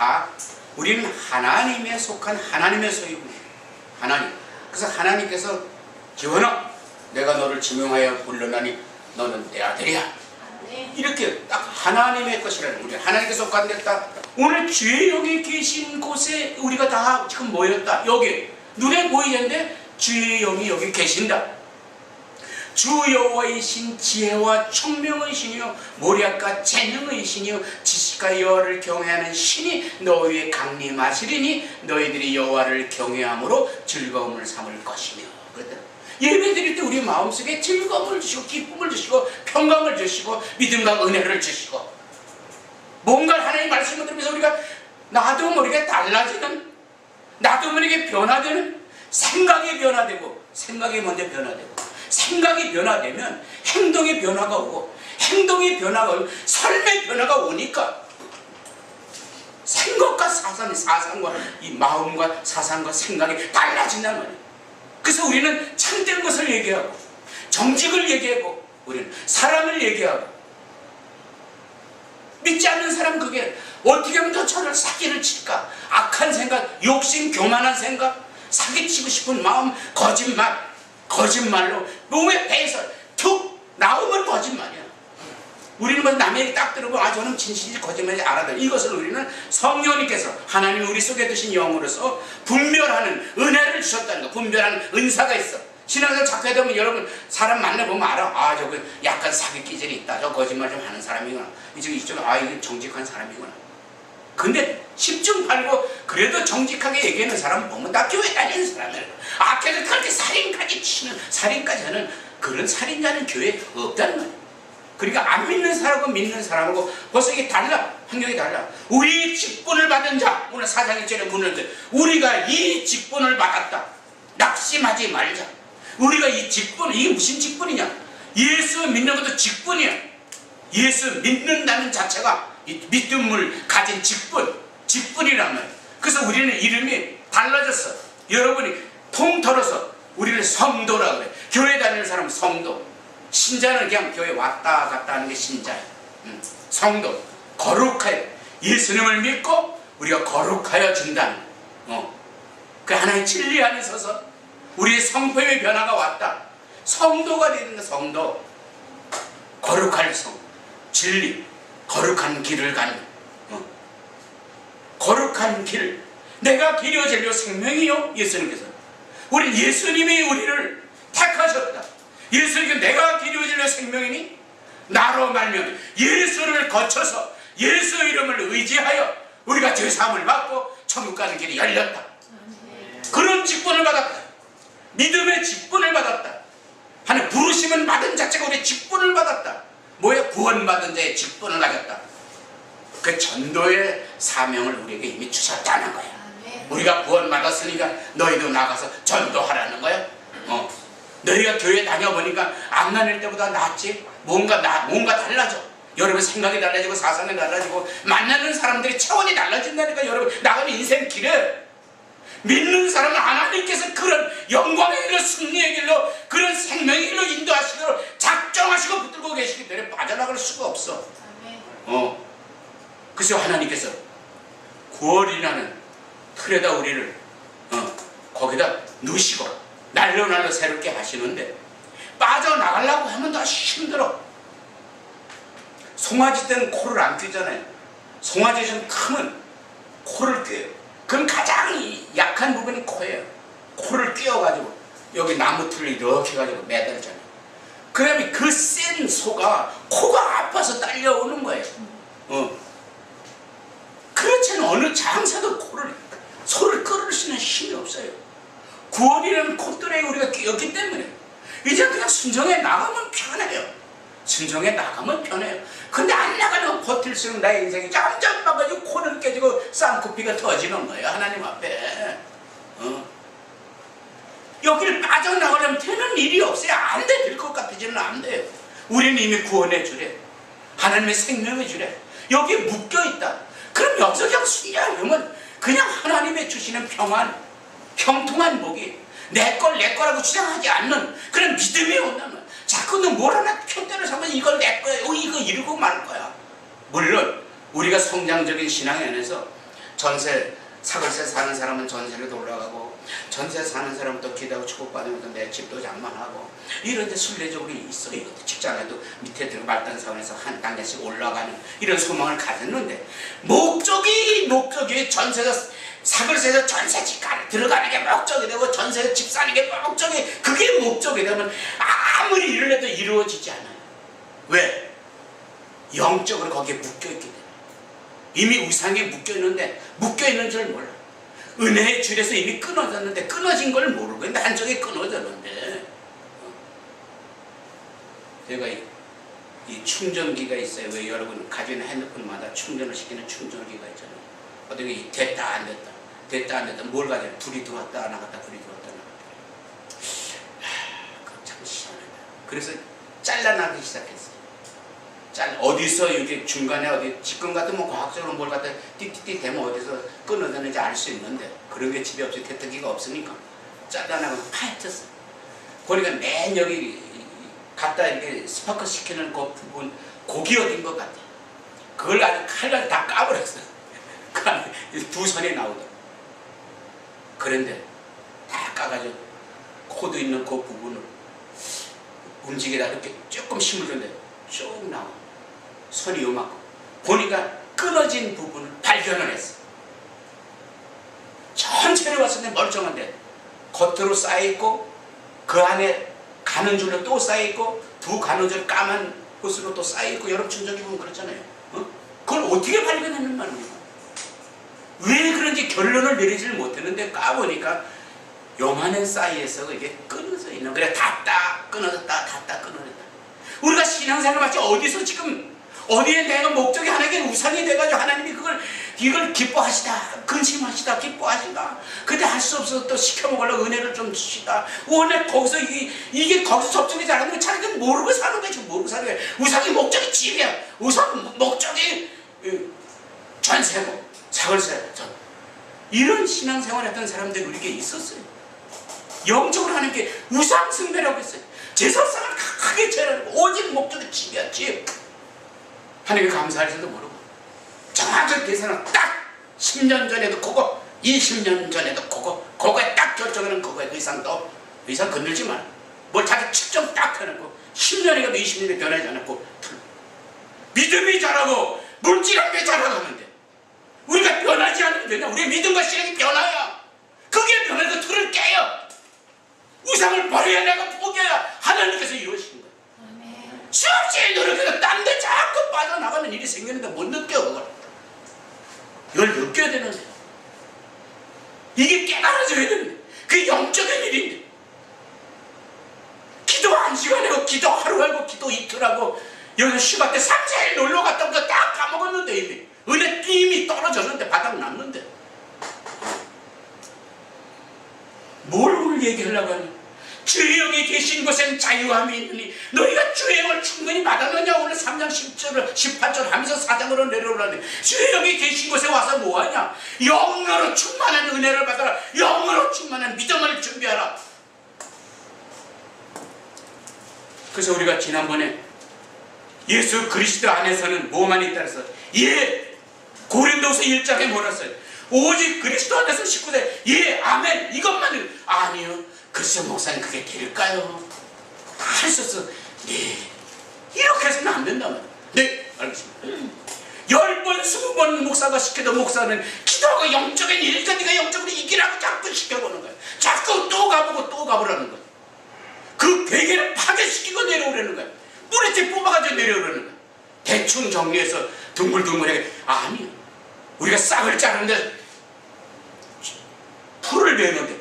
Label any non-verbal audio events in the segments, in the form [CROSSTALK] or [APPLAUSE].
다 우리는 하나님에 속한 하나님의 소유입니다. 하나님. 그래서 하나님께서 기원아 내가 너를 지명하여 불러나니 너는 내 아들이야. 이렇게 딱 하나님의 것이라는 우리 하나님께 속한 데다 오늘 주의 여기 계신 곳에 우리가 다 지금 모였다. 여기 눈에 보이는데 주의 영이 여기 계신다. 주 여호와의 신 지혜와 총명의 신이요 모략과 재능의 신이요 지식과 여호와를 경외하는 신이 너희의 강림하시리니 너희들이 여호와를 경외함으로 즐거움을 삼을 것이며 그랬다. 예배 드릴 때 우리 마음속에 즐거움을 주시고 기쁨을 주시고 평강을 주시고 믿음과 은혜를 주시고 뭔가 하나님 말씀을 들으면서 우리가 나도 모르게 달라지는 나도 모르게 변화되는 생각이 변화되고 생각이 먼저 변화되고 생각이 변화되면 행동의 변화가 오고 행동의 변화가 오고 삶의 변화가 오니까 생각과 사상, 사상과 이 마음과 사상과 생각이 달라진단 말이에요. 그래서 우리는 참된 것을 얘기하고 정직을 얘기하고 우리는 사람을 얘기하고 믿지 않는 사람 그게 어떻게 하면 더 저를 사기를 칠까 악한 생각 욕심 교만한 생각 사기치고 싶은 마음 거짓말 거짓말로 몸에 배에서 툭 나오면 거짓말이야. 우리는 뭐 남의 얘기 딱 들으면 아 저는 진실이 거짓말인지 알아들 이것을 우리는 성령님께서 하나님 우리 속에 두신 영으로서 분별하는 은혜를 주셨다는 거. 분별하는 은사가 있어. 신앙생활 자꾸 보면 여러분 사람 만나보면 알아. 아 저거 약간 사기 기질이 있다. 저 거짓말 좀 하는 사람이구나. 이쪽 이쪽 아 이게 정직한 사람이구나. 근데 10중 8구 그래도 정직하게 얘기하는 사람 보면 다 교회 다니는 사람이에요 악해서 그렇게 살인 까지 치는 살인까지 하는 그런 살인자는 교회에 없다는 거예요. 그러니까 안 믿는 사람하고 믿는 사람하고 벌써 이게 달라. 환경이 달라. 우리 직분을 받은 자 오늘 사장 일절에 문을 들 우리가 이 직분을 받았다. 낙심하지 말자. 우리가 이 직분 이게 무슨 직분이냐? 예수 믿는 것도 직분이야. 예수 믿는다는 자체가 이 믿음을 가진 직분 직분이란 말이야. 그래서 우리는 이름이 달라졌어. 여러분이 통틀어서 우리는 성도라 그래. 교회 다니는 사람은 성도. 신자는 그냥 교회 왔다 갔다 하는 게 신자예요. 음, 성도. 거룩하여. 예수님을 믿고 우리가 거룩하여 준다는. 어. 그 하나의 진리 안에 서서 우리의 성품의 변화가 왔다. 성도가 되는 거 성도. 거룩할 성. 진리. 거룩한 길을 가는. 어. 거룩한 길. 내가 길이요 진리요 생명이요 예수님께서 우리 예수님이 우리를 택하셨다. 예수님께 내가 길이요 진리요 생명이니 나로 말면 예수를 거쳐서 예수 이름을 의지하여 우리가 죄사함을 받고 천국 가는 길이 열렸다. 그런 직분을 받았다. 믿음의 직분을 받았다. 하는 부르심은 받은 자체가 우리 직분을 받았다. 뭐야? 구원받은 자의 직분을 가졌다. 그 전도의 사명을 우리에게 이미 주셨다는 거야. 우리가 구원 받았으니까 너희도 나가서 전도하라는 거야. 어. 너희가 교회 다녀보니까 안 다닐 때보다 낫지? 뭔가 나, 뭔가 달라져. 여러분 생각이 달라지고 사상이 달라지고 만나는 사람들이 차원이 달라진다니까 여러분 나가는 인생 길을 믿는 사람은 하나님께서 그런 영광의 길로 승리의 길로 그런 생명의 길로 인도하시도록 작정하시고 붙들고 계시기 때문에 빠져나갈 수가 없어. 어. 그래서 하나님께서 9월이라는 틀에다 우리를 어, 거기다 넣으시고 날로 날로 새롭게 하시는데 빠져나가려고 하면 더 힘들어. 송아지 때는 코를 안 뀌잖아요. 송아지 좀 크면 코를 뀌어요. 그럼 가장 약한 부분이 코예요. 코를 뀌어가지고 여기 나무 틀을 이렇게 가지고 매달잖아요. 그러면 그 센 소가 코가 아파서 딸려오는 거예요. 어. 그렇지는 어느 장사도 코를 소를 끌을 수 있는 힘이 없어요. 구원이라는 콧대에 우리가 끼었기 때문에 이제 그냥 순정에 나가면 편해요. 순정에 나가면 편해요. 근데 안 나가려고 버틸수록 나의 인생이 점점 막가지고 코는 깨지고 쌍코피가 터지는 거예요. 하나님 앞에. 어. 여기를 빠져나가려면 되는 일이 없어요. 안 돼. 될 것 같아지는 안 돼요. 우리는 이미 구원해 주래. 하나님의 생명을 주래. 여기에 묶여 있다. 그럼 여기서 그냥 순리하려면 그냥 하나님의 주시는 평안, 형통한 복이 내 걸 내 거라고 주장하지 않는 그런 믿음이 온다면 자꾸 너뭘 하나 편대로 삼으면 이걸 내 거야, 어, 이거 이러고 말 거야. 물론 우리가 성장적인 신앙에 안에서 전세 사글세 사는 사람은 전세를 올라가고 전세 사는 사람은 또 기도하고 축복받으면서 내 집도 장만하고. 이런 데 순례적으로 있어. 이것도 직장에도 밑에 들어 말단 사원에서 한 단계씩 올라가는 이런 소망을 가졌는데 목적이 목적이 전세가 사글세에서 전세 집가를 들어가는 게 목적이 되고 전세 집 사는 게 목적이 그게 목적이 되면 아무리 일을 해도 이루어지지 않아요. 왜? 영적으로 거기에 묶여있기 때문에. 이미 우상에 묶여있는데 묶여있는 줄 몰라 은혜의 줄에서 이미 끊어졌는데 끊어진 걸 모르고 있는데 한쪽에 끊어졌는데. 어? 제가 이, 이 충전기가 있어요. 왜 여러분 있는 핸드폰마다 충전을 시키는 충전기가 있잖아요. 어떻게 됐다 안 됐다. 됐다 안 됐다. 뭘 가져 불이 들어왔다 나갔다 불이 들어왔다 나갔다. 그거 참 시원하다. 그래서 잘라나기 시작했어요 잘 어디서 이게 중간에 어디 직권 같은 뭐 과학적으로 뭘 갖다 띠띠띠 대면 어디서 끊어졌는지 알 수 있는데 그런 게 집에 없이 대터기가 없으니까 잘라나고 파헤쳤어. 보니까 맨 여기 갖다 이렇게 스파크 시키는 그 부분 고기 어딘 것 같아. 그걸 아주 칼날 다 까버렸어. [LAUGHS] 그 안에 두 선이 나오더라. 그런데 다 까가지고 코드 있는 그 부분을 움직이다 이렇게 조금 힘을 줬는데 쭉 나와 선이 요만큼 보니까 끊어진 부분을 발견을 했어. 봤을 때 멀쩡한데. 겉으로 쌓여있고 그 안에 가는 줄로 또 쌓여있고 두 가는 줄 까만 곳으로 또 쌓여있고 여러분 충전기 보면 그렇잖아요. 어? 그걸 어떻게 발견했는 말입니까 왜 그런지 결론을 내리지를 못했는데 까보니까 요만한 사이에서 이게 끊어져 있는 그래 닫다 끊어졌다 닫다 끊어졌다. 우리가 신앙생활 마치 어디서 지금 어디에 내가 목적이 하나님께 우상이 돼가지고 하나님이 그걸 이걸 기뻐하시다 근심하시다 기뻐하시다. 근데 할수 없어서 또 시켜먹으려고 은혜를 좀 주시다. 원래 거기서 이, 이게 거기서 접촉이 잘하면 차라리 모르고 사는 거지 모르고 사는 거야. 우상이 목적이 집이야. 우상 목적이 어, 전세고 사월세 전. 이런 신앙생활 했던 사람들이 우리에게 있었어요. 영적으로 하는 게 우상 숭배라고 했어요. 제사상을 크게 차려고. 오직 목적이 집이야 집 하나님께 감사할지도 모르고 정확하게 계산을 딱 10년 전에도 그거 20년 전에도 그거 그거에 딱 결정하는 그거에 의상 도 의상 건들지 마. 뭘 자기 측정 딱 해놓고 10년이 가도 20년이 변하지 않았고. 믿음이 자라고 물질하게 자라가는데 우리가 변하지 않으면 되냐? 우리의 믿음과 실력이 변화야 그게 변해도 틀을 깨요. 우상을 버려야 내가 포기해야 하나님께서 거야 수없이 노력해서 딴데 자꾸 빠져나가는 일이 생기는데 못 느껴 그걸. 이걸 느껴야 되는데. 이게 깨달아져야 되는데. 그게 영적인 일인데. 기도 한 시간 하고 기도 하루 하고 기도 이틀 하고 여기서 휴가 때 3, 4일 놀러 갔다 오니까 다 까먹었는데 이미. 은혜 이미 떨어졌는데 바닥 났는데. 뭘 얘기하려고 하니 주의 영이 계신 곳엔 자유함이 있느니 너희가 주의 영을 충분히 받았느냐? 오늘 3장 10절 18절 하면서 4장으로 내려오라니 주의 영이 계신 곳에 와서 뭐하냐? 영으로 충만한 은혜를 받아라. 영으로 충만한 믿음을 준비하라. 그래서 우리가 지난번에 예수 그리스도 안에서는 뭐만 있다 그래서 예 고린도서 1장에 뭐라 써요? 오직 그리스도 안에서 19대 예 아멘. 이것만 아니요 글쎄 목사님 그게 될까요? 할 수 없어 네. 이렇게 해서는 안 된다면 네. 알겠습니다. 열 번, 스무 번 목사가 시켜도 목사는 기도하고 영적인 일까 네가 영적으로 이기라고 자꾸 시켜보는 거야 자꾸 또 가보고 또 가보라는 거야 그 베개를 파괴시키고 내려오려는 거야 뿌리째 뽑아가지고 내려오려는 거야 대충 정리해서 둥글둥글하게 아니요. 우리가 싹을 자르는데 풀을 내는데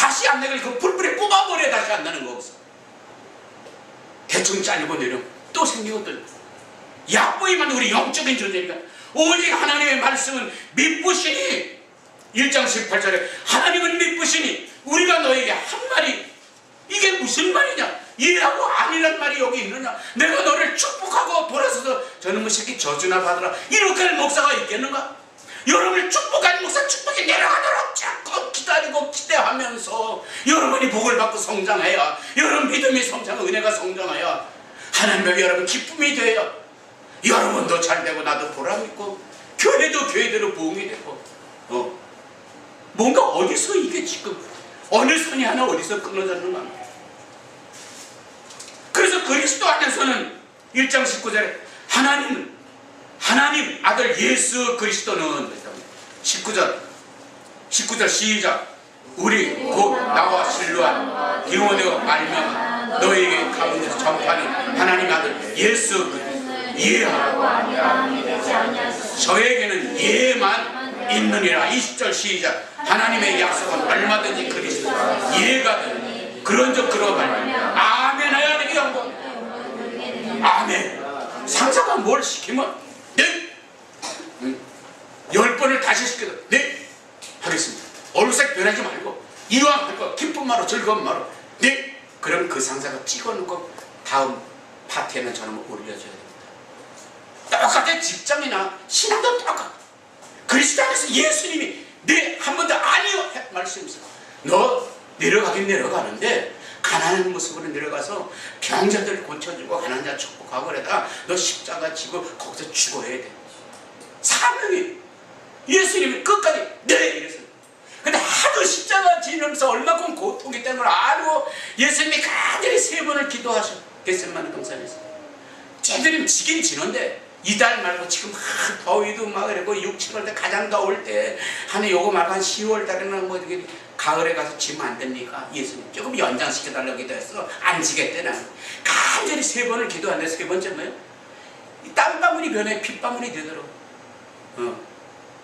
다시 안 내고 그 풀뿌리 뽑아버려야 다시 안 나는 거기서 대충 잘리고 내려. 또 생기고 또 약보이만 우리 영적인 존재니까. 오직 하나님의 말씀은 믿부시니. 1장 18절에 하나님은 믿부시니 우리가 너에게 한 말이 이게 무슨 말이냐? 이라고 아니란 말이 여기 있느냐? 내가 너를 축복하고 돌아서서 저놈의 새끼 저주나 받으라. 이렇게 할 목사가 있겠는가 여러분을 축복한 목사 축복이 내려가도록 자꾸 기다리고 기대하면서 여러분이 복을 받고 성장해야 여러분 믿음이 성장 은혜가 성장해야 하나님의 여러분 기쁨이 돼야 여러분도 잘 되고 나도 보람 있고 교회도 교회대로 부흥이 되고 뭔가 어디서 이게 지금 어느 선이 하나 어디서 끊어졌는 가 그래서 그리스도 안에서는 1장 19절에 하나님 하나님 아들 예수 그리스도는 19절 19절 시작. 우리 곧 나와 신루한 디모데가 말미암아 너희에게 가운데서 전파하는 하나님 아들 예수 이해하고. 저에게는 예만 있느니라. 20절 시작. 하나님의 약속은 얼마든지 그리스도. 예가 되니 그런즉 그러 말미 아멘 해야 되게 영광 아멘. 상사가 뭘 시키면 번을 다시 시켜도 네 하겠습니다. 얼굴색 변하지 말고 이왕 할거 즐거운 말로. 네 그럼 그 상사가 찍어놓고 다음 파티에는 저는 올려줘야 됩니다. 똑같아 직장이나 신앙도 똑같아. 그리스도 안에서 예수님이 네 한 번 더 아니요 해- 말씀하세요. 너 내려가긴 내려가는데 가난한 모습으로 내려가서 병자들 고쳐주고 가난한 자 축복하고 그러다 너 십자가 지고 거기서 죽어야 돼. 사명이 예수님이 끝까지 네 이랬어요 근데 하도 십자가 지면서 얼마큼 고통이 걸 알고 예수님이 간절히 세 번을 기도하셔 겟셋마네 동산에서 쟤들은 지긴 지는데 이달 말고 지금 막 더위도 막 그러고 6, 7월 때 가장 더울 때 한해 요거 말고 한 10월 달에는 뭐 이렇게 가을에 가서 지면 안 됩니까? 예수님 조금 연장시켜 달라고 기도했어 안 지겠대 나는 간절히 세 번을 기도하는데 세 번째 뭐예요? 이 땀방울이 변해 핏방울이 되도록 어.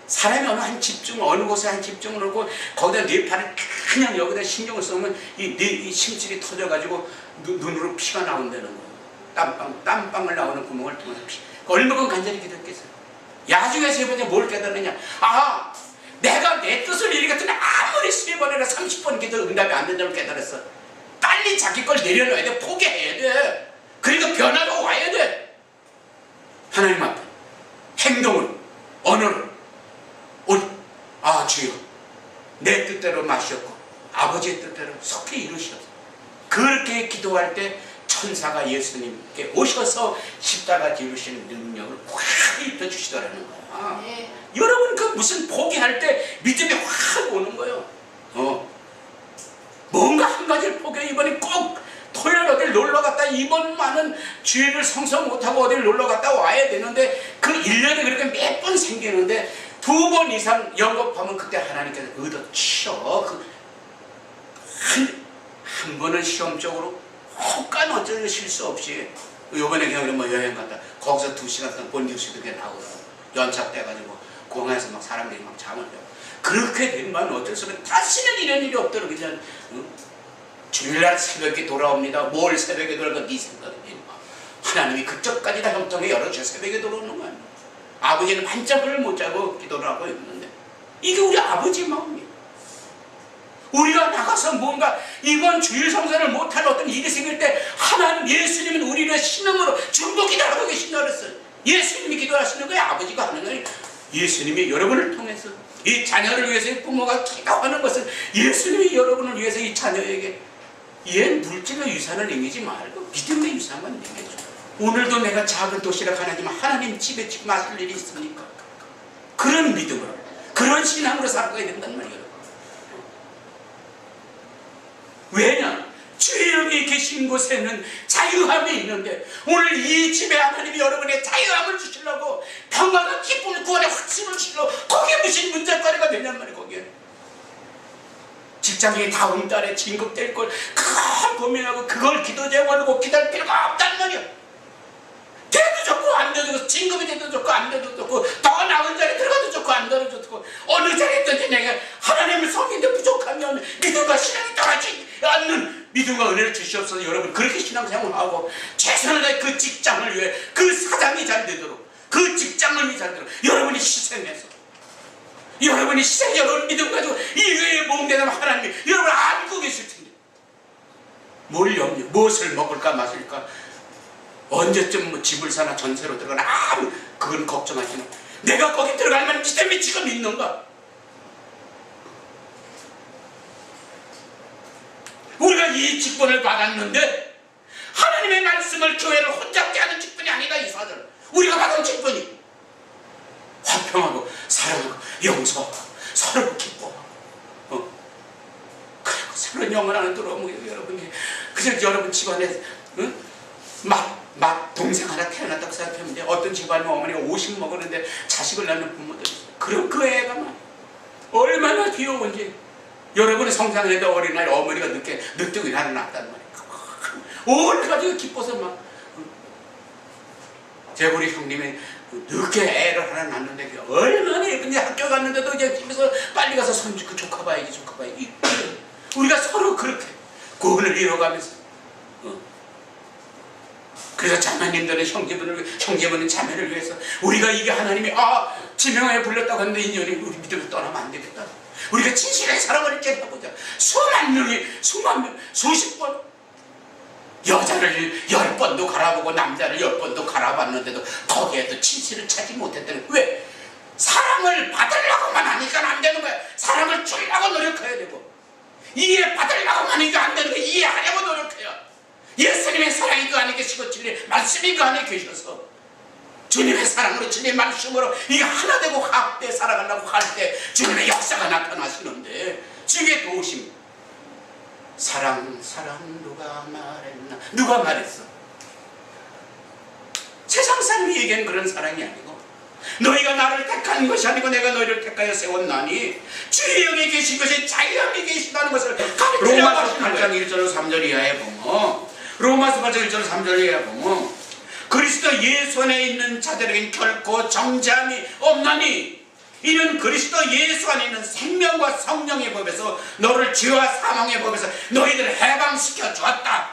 사람이 어느 한 집중 어느 곳에 한 집중을 하고 거기다 네 팔을 그냥 여기다 신경을 쓰면 이, 네, 이 심줄이 터져가지고 눈, 눈으로 피가 나온다는 거예요. 땀방 땀방울 나오는 구멍을 통해서 피. 얼마큼 간절히 기도했겠어요. 야중에 세 번째 뭘 깨달느냐? 아 내가 내 뜻을 이루겠더니 아무리 세 번이나 30번 기도 응답이 안 된다는 걸 깨달았어. 빨리 자기 걸 내려놔야 돼. 포기해야 돼. 그러니까 변화가 와야 돼. 하나님 앞에 행동을 언어를 올, 아 주여 내 뜻대로 마셨고 아버지의 뜻대로 속히 이루시옵소서 그렇게 기도할 때 천사가 예수님께 오셔서 십자가 지르시는 능력을 확 입혀주시더라는 거야. 네. 여러분 그 무슨 포기할 때 믿음이 확 오는 거예요. 어? 뭔가 한 가지를 포기해. 이번에 꼭 토요일 어딜 놀러 갔다 이번만은 주일을 성성 못하고 어딜 놀러 갔다 와야 되는데 그 1년에 그렇게 몇 번 생기는데 두 번 이상 영겁하면 그때 하나님께서 치어 그 한, 한 번은 시험적으로 혹간 어쩌는 실수 없이. 요번에 경우에 뭐 여행 갔다. 거기서 두 시간 동안 본뉴스도 게 나오더라고 연착 돼가지고 공항에서 막 사람들이 막 잠을 자고 그렇게 되면 어쩔 수 없이 다시는 이런 일이 없도록 그냥 응? 주일날 새벽에 돌아옵니다. 뭘 새벽에 돌아가 네 생각이니 하나님이 그쪽까지 다 형통에 열어줘 새벽에 돌아오는 거 아니야 아버지는 반짝을 못 자고 기도를 하고 있는데 이게 우리 아버지 마음이에요. 우리가 나가서 뭔가 이번 주일 성사를 못할 어떤 일이 생길 때 하나님 예수님은 우리를 신음으로 중보 기도하고 계신다 그랬어요. 예수님이 기도하시는 거예요. 아버지가 하는 거예요. 예수님이 여러분을 통해서 이 자녀를 위해서 이 부모가 기도하는 것은 예수님이 여러분을 위해서 이 자녀에게 얘 물질의 유산을 남기지 말고 믿음의 유산만 남겨줘 오늘도 내가 작은 도시락 하나님 하나님 집에 지금 마실 일이 있습니까? 그런 믿음으로 그런 신앙으로 살아가야 된단 말이에요 왜냐? 주의 여기 계신 곳에는 자유함이 있는데 오늘 이 집에 하나님이 여러분의 자유함을 주시려고 평화가 기쁨을 구원의 확신을 주시려고 거기에 무슨 문제거리가 되냔 말이에요 거기에 직장이 다음 달에 진급될 걸 그걸 고민하고 그걸 기도 제목하고 기다릴 필요가 없단 돼도 좋고 진급이 돼도 좋고 안 돼도 좋고 더 나은 자리에 들어가도 좋고 안 들어도 좋고 어느 자리에 있든지 내가 하나님의 성인데 부족하면 믿음과 신앙이 떠나지 않는 믿음과 은혜를 주시옵소서. 여러분 그렇게 신앙생활 하고 최선을 다해 그 직장을 위해 그 사장이 잘 되도록 그 직장을 위해 잘 되도록 여러분이 희생해서 여러분이 희생 여러분 믿음 가지고 이 외에 몸되는 하나님이 여러분 알고 계실 텐데 뭘 염려 무엇을 먹을까 마실까 언제쯤 뭐 집을 사나 전세로 들어가나 아무 그건 걱정하지 마. 내가 거기 들어갈 만한 믿음이 지금 있는가? 우리가 이 직분을 받았는데 하나님의 말씀을 교회를 혼잡게 하는 직분이 아니다 이 사들 우리가 받은 직분이 화평하고 사랑하고 용서하고 서로 기뻐하고 저런 영원한 들어오면 여러분이 그저 여러분 집안에 응? 막, 막 동생 하나 태어났다고 생각하면 돼 어떤 집안에 어머니가 50 먹었는데 자식을 낳는 부모들 그럼 그 애가 막 얼마나 귀여운지. 여러분의 성장을 해도 어린날 어머니가 늦게 늦둥이 하나 낳았단 말이야 온 가지고 기뻐서 막. 제 우리 형님이 늦게 애를 하나 낳는데 얼마나 예쁜지. 학교 갔는데도 이제 집에서 빨리 가서 손그 조카 봐야지 조카 봐야지. [CLEARS THROAT] 우리가 서로 그렇게 구원을 이뤄가면서 어. 그래서 자매님들은 형제분을 형제분은 자매를 위해서 우리가 이게 하나님이 아 지명에 불렀다고 하는데 인연이 우리 믿음을 떠나면 안 되겠다 우리가 진실하게 살아가는 게 해보자 수만 명이 수만 명 수십 번 여자를 열 번도 갈아보고 남자를 열 번도 갈아봤는데도 거기에도 진실을 찾지 못했다는. 왜? 사랑을 받으려고만 하니까 안 되는 거야. 사랑을 주려고 노력해야 되고 이해 받으려고만 하니까 안 되는 거야. 이해하려고 노력해요. 예수님의 사랑이 그 안에 계시고 진리 말씀이 그 안에 계셔서 주님의 사랑으로 주님의 말씀으로 이게 하나 되고 합돼 살아가려고 할 때 주님의 역사가 나타나시는데 주님의 도우심. 사랑 사랑 누가 말했나? 누가 말했어? 세상 사람이 얘기하는 그런 사랑이 아니고 너희가 나를 택한 것이 아니고 내가 너희를 택하여 세웠나니 주의 영에 계신 것이 자유함에 계시다는 것을 가르치려고 로마서 하시는 8장 거예요. 1절 3절 이하에 보면 로마서 8장 1절 3절 이하에 보면 그리스도 예수 안에 있는 자들에겐 결코 정죄함이 없나니 이는 그리스도 예수 안에 있는 생명과 성령의 법에서 너를 죄와 사망의 법에서 너희를 해방시켜 주었다.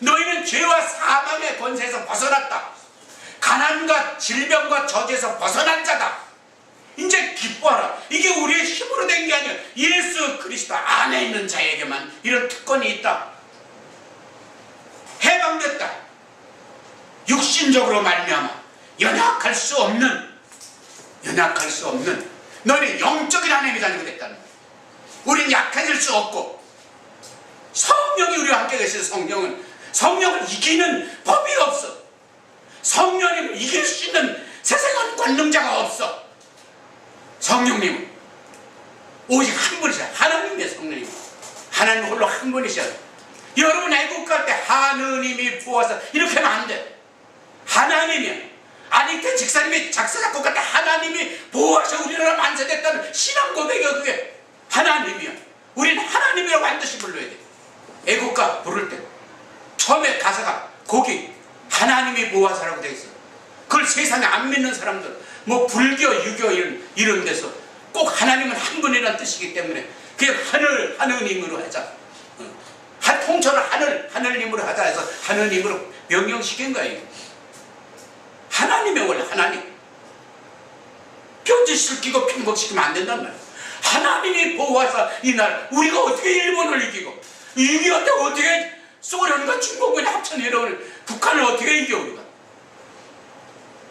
너희는 죄와 사망의 권세에서 벗어났다. 가난과 질병과 저주에서 벗어난 자다. 이제 기뻐하라. 이게 우리의 힘으로 된 게 아니야. 예수 그리스도 안에 있는 자에게만 이런 특권이 있다. 해방됐다. 육신적으로 말미암아 연약할 수 없는 연약할 수 없는 너희는 영적인 하나님이 다니고 됐다는. 우린 약해질 수 없고 성령이 우리와 함께 계셔서 성령은 성령을 이기는 법이 없어. 성령님을 이길 수 있는 세상은 권능자가 없어. 성령님은 오직 한 분이셔. 하나님의 성령님. 하나님 홀로 한 분이셔. 여러분 애국 갈 때 하느님이 부어서 이렇게 하면 안 돼. 하나님이야. 아니때 직사님이 작사 작곡 할 때 하나님이 보호하셔 우리나라 만세됐다는 신앙 고백이야 그게 하나님이야. 우리는 하나님이라고 반드시 불러야 돼. 애국가 부를 때 처음에 가사가 거기 하나님이 보호하사라고 돼 있어. 그걸 세상에 안 믿는 사람들 뭐 불교, 유교 이런 이런 데서 꼭 하나님은 한 분이라는 뜻이기 때문에 그냥 하늘 하느님으로 하자. 어. 한 통째로 하늘 하늘님으로 하자 해서 하느님으로 명령시킨 거예요. 하나님의 원래 하나님. 편지시키고 편곡시키면 안 된단 말이야. 하나님이 보호하사 이날 우리가 어떻게 일본을 이기고 이기한테 어떻게 소련과 중국과 합쳐내려오는 북한을 어떻게 이겨 우리가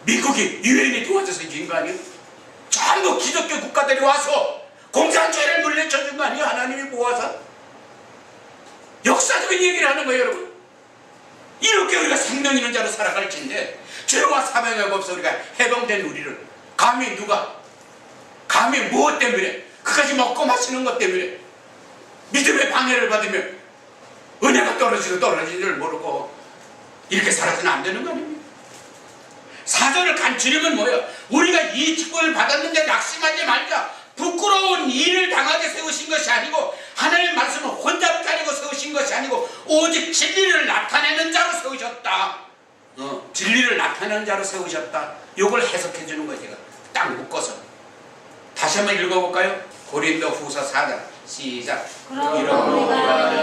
미국이 유엔이 도와줘서 이긴 거 아니에요? 전부 기독교 국가들이 와서 공산주의를 물리쳐준 거 아니에요? 하나님이 보호하사 역사적인 얘기를 하는 거예요 여러분 이렇게 우리가 생명 있는 자로 살아갈 텐데 죄와 사명의 법에서 우리가 해방된 우리를 감히 누가 감히 무엇 때문에 그까지 먹고 마시는 것 때문에 믿음의 방해를 받으면 은혜가 떨어지고 떨어지는 줄 모르고 이렇게 살아서는 안 되는 거 아닙니까? 사전을 간추리면 뭐예요? 우리가 이 직분을 받았는데 낙심하지 말자. 부끄러운 일을 당하게 세우신 것이 아니고 하나님의 말씀을 혼자 가지고 세우신 것이 아니고 오직 진리를 나타내는 자로 세우셨다. 어, 진리를 나타내는 자로 세우셨다. 이걸 해석해 주는 거예요. 제가 딱 묶어서 다시 한번 읽어볼까요? 고린도 후서 4장 시작. 그러므로 우리가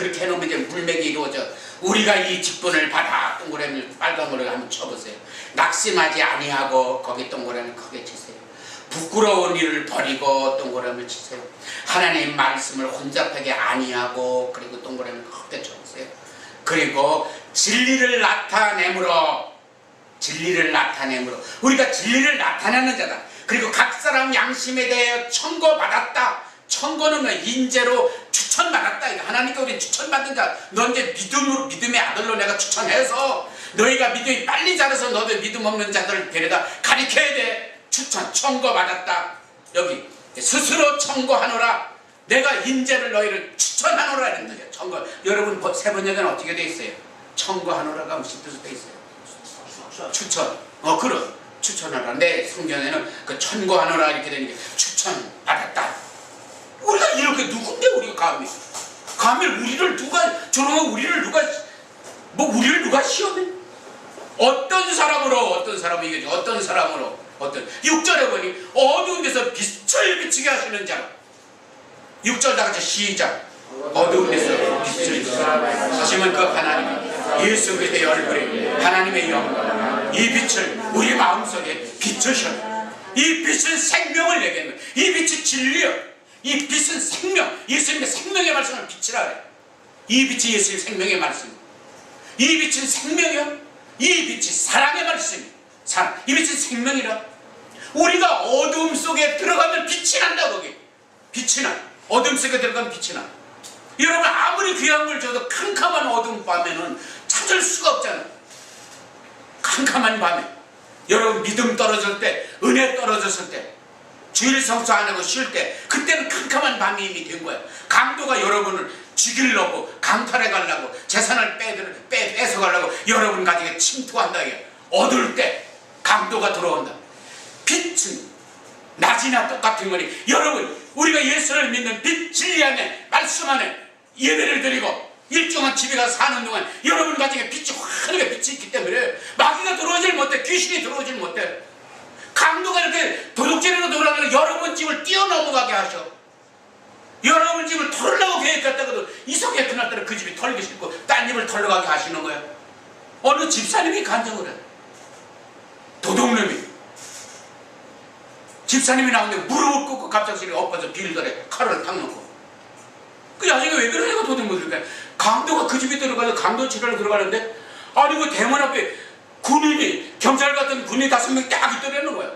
그렇게 해놓으면 이제 물맥이 이루어져. 우리가 이 직분을 받아 동그라미를 빨간 거를 한번 쳐보세요. 낙심하지 아니하고 거기 동그라미 크게 치세요. 부끄러운 일을 버리고 동그라미 치세요. 하나님 말씀을 혼잡하게 아니하고 그리고 동그라미 크게 쳐보세요. 그리고 진리를 나타내므로 진리를 나타내므로 우리가 진리를 나타내는 자다. 그리고 각 사람 양심에 대하여 청거받았다. 뭐 인재로 추천받았다. 이거 하나님께 우리 추천받은 자. 너 이제 믿음으로 믿음의 아들로 내가 추천해서 너희가 믿음이 빨리 자라서 너도 믿음 없는 자들을 데려다 가리켜야 돼. 추천 청거받았다. 여기 스스로 청거하노라. 내가 인재를 너희를 추천하노라 이런 거죠. 청거. 여러분 세 번역에는 어떻게 돼 있어요? 청거하노라가 무슨 뜻으로 돼 있어요? 추천. 어, 그럼 추천하라. 내 성경에는 그 천거하노라 이렇게 되는 게 추천 받았다. 우리가 이렇게 누군데 우리가 감히 감히 우리를 누가 저러면 우리를 누가 뭐 우리를 누가 시험해? 어떤 사람으로 어떤 사람이 이게 어떤 사람으로 어떤 6절에 보니 어두운 데서 빛을 비치게 하시는 자 6절 다 같이 시작. 어두운 데서 빛을 하시면 그 하나님 예수 그리스도의 얼굴에 하나님의 영광 이 빛을 우리 마음속에 비추셔. 이 빛은 생명을 내겠는 이 빛이 진리여 이 빛은 생명 예수님의 생명의 말씀을 빛이라 그래. 이 빛이 예수님의 생명의 말씀 이 빛은 생명이요 이 빛이 사랑의 말씀 사랑. 이 빛은 생명이라. 우리가 어둠 속에 들어가면 빛이 난다 거기. 빛이 나. 어둠 속에 들어가면 빛이 나. 여러분 아무리 귀한 걸 줘도 캄캄한 어둠 밤에는 찾을 수가 없잖아. 캄캄한 밤에. 여러분 믿음 떨어질 때 은혜 떨어졌을 때 주일 성수 안 하고 쉴 때 그때는 캄캄한 밤이 이미 된 거야 강도가 여러분을 죽이려고 강탈해 가려고 재산을 빼, 빼, 뺏어 가려고 여러분 가정에 침투한다 이게. 어두울 때 강도가 들어온다. 빛은 낮이나 똑같은 거니 여러분 우리가 예수를 믿는 빛 진리 안에 말씀 안에 예배를 드리고 일정한 집에 가서 사는 동안 여러분 가정에 빛이 환하게 빛이 있기 때문에 마귀가 들어오질 못해 귀신이 들어오질 못해 강도가 이렇게 도둑질으로 들어가면 여러분 집을 뛰어 넘어가게 하셔 여러분 집을 털으려고 계획했다가도 이성에 그날따라 그 집이 털기 싫고 딴 집을 털러가게 하시는 거야 어느 집사님이 간증을 해 도둑놈이. 집사님이 나오는데 무릎을 꿇고 갑작스레 엎어져 빌더래. 칼을 탁 놓고. 그 나중에 왜 그러냐고 도둑놈들까 강도가 그 집에 들어가서 강도 치료를 들어가는데 아니 그 대문 앞에 군인이 경찰 같은 군인 다섯 명딱 있더라는 거야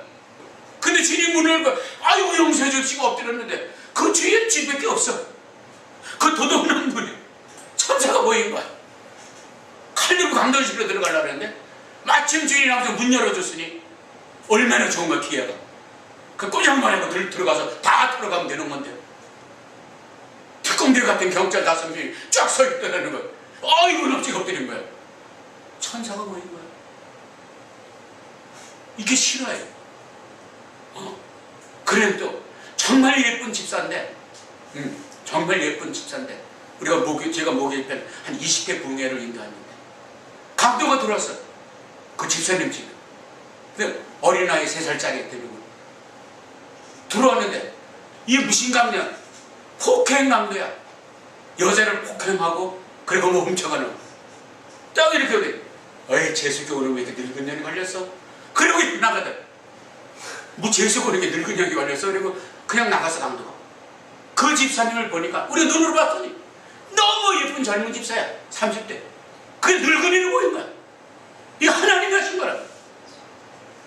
근데 주인이 문을 아이고 용서해 줍시고 엎드렸는데 그 주위에 주인밖에 없어. 그 도둑놈 분이 천사가 보인 거야. 칼 들고 강도실로 들어가려고 했는데 마침 주인이 나와서 문 열어줬으니 얼마나 좋은 거야 기회가. 그 꼬장만 하고 들, 들어가서 다 들어가면 되는 건데. 특공대 같은 경찰 다섯 명이 쫙 서 있더라는 거야 아이고 넙지가 엎드린 거야. 천사가 보인 거야. 이게 싫어요 어? 그래 또. 정말 예쁜 집사인데. 음, 정말 예쁜 집사인데. 우리가 목요 제가 목요일편 한 20개 부흥회를 인도하는데. 강도가 들어왔어 그 집사님 집에. 근데 어린아이 3살짜리 데리고 들어왔는데 이게 무슨 강도야? 폭행 강도야. 여자를 폭행하고 그리고 뭐 훔쳐가는. 딱 이렇게 어이 재수교 오늘 왜 이렇게 늙은 년이 걸렸어? 그리고 나가다 뭐 재수교 오는 게 늙은 년이 걸렸어 그리고 그냥 나가서 강도가 그 집사님을 보니까 우리 눈으로 봤더니 너무 예쁜 젊은 집사야. 30대. 그 늙은이를 보인 거야? 이 하나님이 하신 거라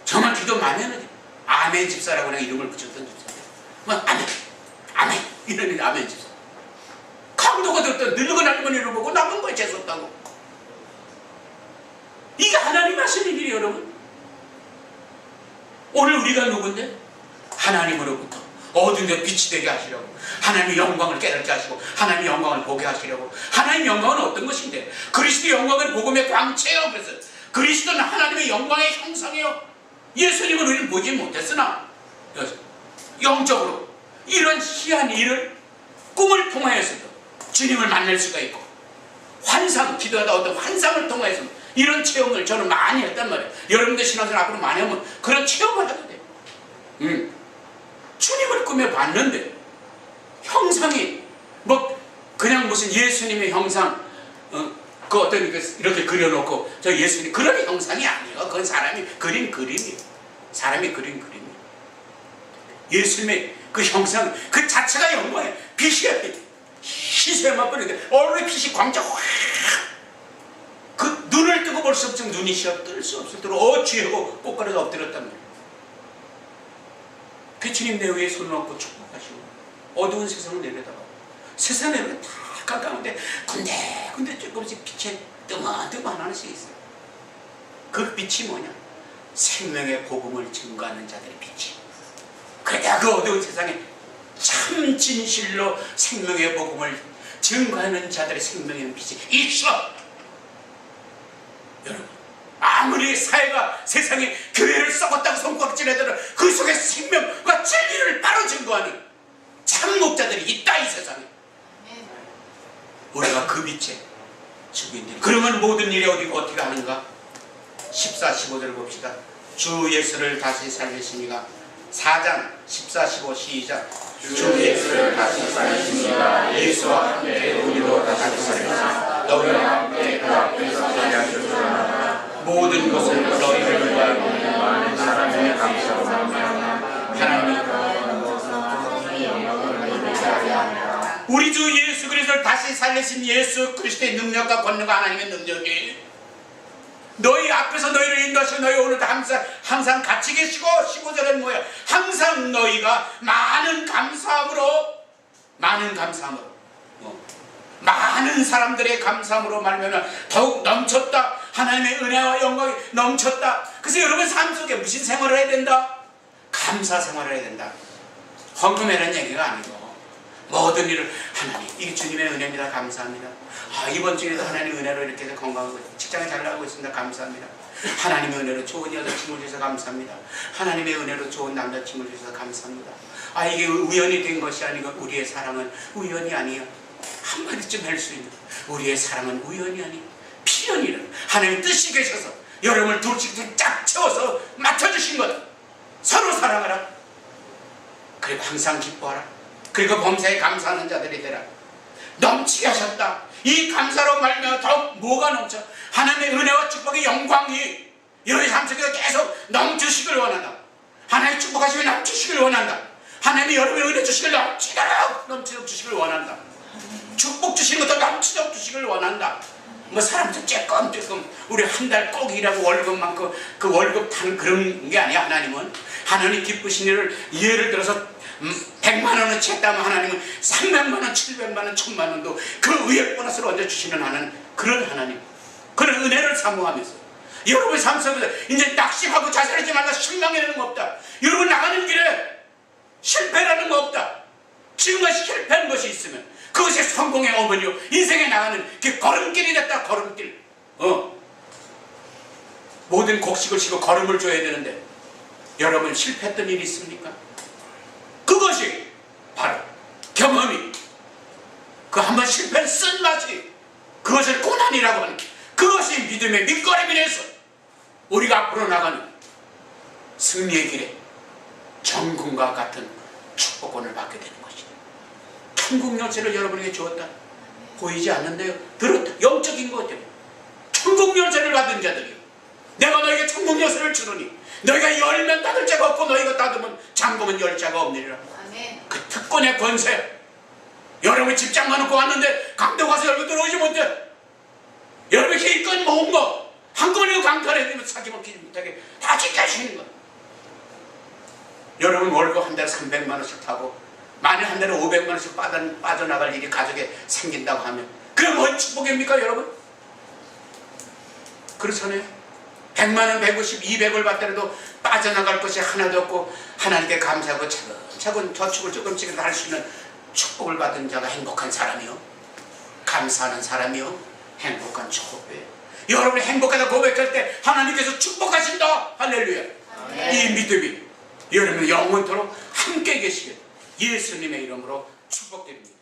정말 기도 많이 하는 아멘 집사라고 내가 이름을 붙였던 집사인데 뭐 아멘 아멘. 이러는 아멘 집사. 강도가 들었던 늙은 할머니를 보고 남은 거야. 재수 없다고. 이게 하나님 하시는 일이 여러분 오늘 우리가 누군데? 하나님으로부터 어두운 데 빛이 되게 하시려고 하나님의 영광을 깨닫게 하시고 하나님의 영광을 보게 하시려고. 하나님의 영광은 어떤 것인데? 그리스도의 영광은 복음의 광채요. 그래서 그리스도는 하나님의 영광의 형상이요. 예수님은 우리는 보지 못했으나 영적으로 이런 희한 일을 꿈을 통하여서도 주님을 만날 수가 있고 환상 기도하다 어떤 환상을 통해서 이런 체험을 저는 많이 했단 말이에요. 여러분들 신앙생활 앞으로 많이 하면 그런 체험을 하게 돼요. 음. 주님을 꿈에 봤는데 형상이 뭐 그냥 무슨 예수님의 형상 어, 그 어떤 그 이렇게 그려놓고 저 예수님 그런 형상이 아니에요. 그건 사람이 그린 그림이에요. 사람이 그린 그림이에요. 예수님의 그 형상 그 자체가 영광이에요. 빛이야 빛. 희생만 뿌리는데 얼굴에 빛이 광자 확그 눈을 뜨고 볼 수 없지만 눈이 쉬어 뜰수 없을도록 어취하고 꽃가루가 엎드렸단 말이에요. 배추님 내 위에 손을 얹고 축복하시고 어두운 세상을 내려다봐 세상에 다 가까운데 군데 군데 조금씩 빛에 뜨마뜨마 하나씩 있어요. 그 빛이 뭐냐? 생명의 복음을 증거하는 자들의 빛이. 그래야 그 어두운 세상에 참 진실로 생명의 복음을 증거하는 자들의 생명의 빛이 있어. 여러분, 아무리 사회가 세상에 교회를 썩었다고 손꼽질하더라 그 속에 생명과 진리를 따로 증거하는 참 목자들이 있다 이 세상에. 우리가 그 빛에 주인들. 그러면 모든 일이 어디고 어떻게 하는가? 14, 15절 봅시다. 주 예수를 다시 살리시니가 4장 14, 15 시작. 주 예수를 다시 살리시니가 예수와 함께 우리도 다시 살리시라. 너희와 함께 그 앞에서 살려주시라. 모든 것을 너희를 위하여 많은 사람의 감사로 하나님이 우리 주 예수 그리스도를 다시 살리신 예수 그리스도의 능력과 권능과 하나님의 능력이 너희 앞에서 너희를 인도하시고 너희 오늘도 항상 항상 같이 계시고 15절은 뭐야? 항상 너희가 많은 감사함으로 많은 감사함으로 어. 많은 사람들의 감사함으로 말면 더욱 넘쳤다 하나님의 은혜와 영광이 넘쳤다. 그래서 여러분 삶 속에 무슨 생활을 해야 된다? 감사 생활을 해야 된다. 헌금이라는 얘기가 아니고 모든 일을 하나님 이게 주님의 은혜입니다. 감사합니다. 아 이번 주에도 하나님의 은혜로 이렇게 해서 건강하고 직장에 잘 나가고 있습니다. 감사합니다. 하나님의 은혜로 좋은 여자친구를 주셔서 감사합니다. 하나님의 은혜로 좋은 남자친구를 주셔서 감사합니다. 아 이게 우연이 된 것이 아니고 우리의 사랑은 우연이 아니야 한마디쯤 할 수 있는 우리의 사랑은 우연이 아니 필연이라 하나님 뜻이 계셔서 여러분을 둘씩 쫙 채워서 맞춰주신 거다 서로 사랑하라 그리고 항상 기뻐하라. 그리고 범사에 감사하는 자들이 되라. 넘치게 하셨다. 이 감사로 말며 더욱 뭐가 넘쳐? 하나님의 은혜와 축복의 영광이 여러분의 삶 속에 계속 넘치시길 원한다. 하나님의 축복하시면 넘치시길 원한다. 하나님이 여러분의 은혜 주시길 넘치도록 넘치도록 주시길 원한다. 축복 주시는 것도 넘치도록 주시길 원한다. 뭐 조금 조금 우리 한 달 꼭 일하고 월급만큼 그 월급 타는 그런 게 아니야 하나님은. 하나님 기쁘신 일을 예를 들어서 음, 100만 원을 쳤다면 하나님은 300만 원, 700만 원, 1000만 원도 그 위에 보너스를 얹어주시는 하나님 그런 하나님. 그런 은혜를 사모하면서. 여러분의 삶 속에서 이제 낙심하고 자살하지 말라 실망이라는 거 없다. 여러분 나가는 길에 실패라는 거 없다. 지금까지 실패한 것이 있으면 그것이 성공의 어머니요 인생에 나가는 그 걸음길이 됐다 걸음길 어 모든 곡식을 쉬고 걸음을 줘야 되는데 여러분 실패했던 일이 있습니까? 그것이 바로 경험이 그 한번 실패한 쓴맛이 그것을 고난이라고 하는 그것이 믿음의 밑거름이 돼서 우리가 앞으로 나가는 승리의 길에 정금과 같은 축복권을 받게 되는. 천국 열쇠를 여러분에게 주었다. 보이지 않는데요. 들었다. 영적인 거죠. 천국 열쇠를 받은 자들이요. 내가 너에게 천국 열쇠를 주노니 너희가 열면 닫을 자가 없고 너희가 닫으면 잠그면 열 자가 없느니라. 그 특권의 권세. 여러분이 집장만 놓고 왔는데 강도 가서 열고 들어오지 못해. 여러분이 기껏 모은 거 한꺼번에 강탈해 주면 사기 먹히지 못하게 다 지켜주시는 거야. 여러분 월급 한 달에 300만 원씩 타고 만일 한 달에 500만 원씩 빠져, 빠져나갈 일이 가족에 생긴다고 하면 그게 뭔 축복입니까 여러분? 그렇잖아요. 100만 원, 150, 200을 받더라도 빠져나갈 것이 하나도 없고 하나님께 감사하고 차근차근 저축을 조금씩이라도 할 수 있는 축복을 받은 자가 행복한 사람이요. 감사하는 사람이요. 행복한 축복이에요. 여러분이 행복하다 고백할 때 하나님께서 축복하신다. 할렐루야. 아멘. 이 믿음이 여러분 영원토록 함께 계시길 예수님의 이름으로 축복드립니다.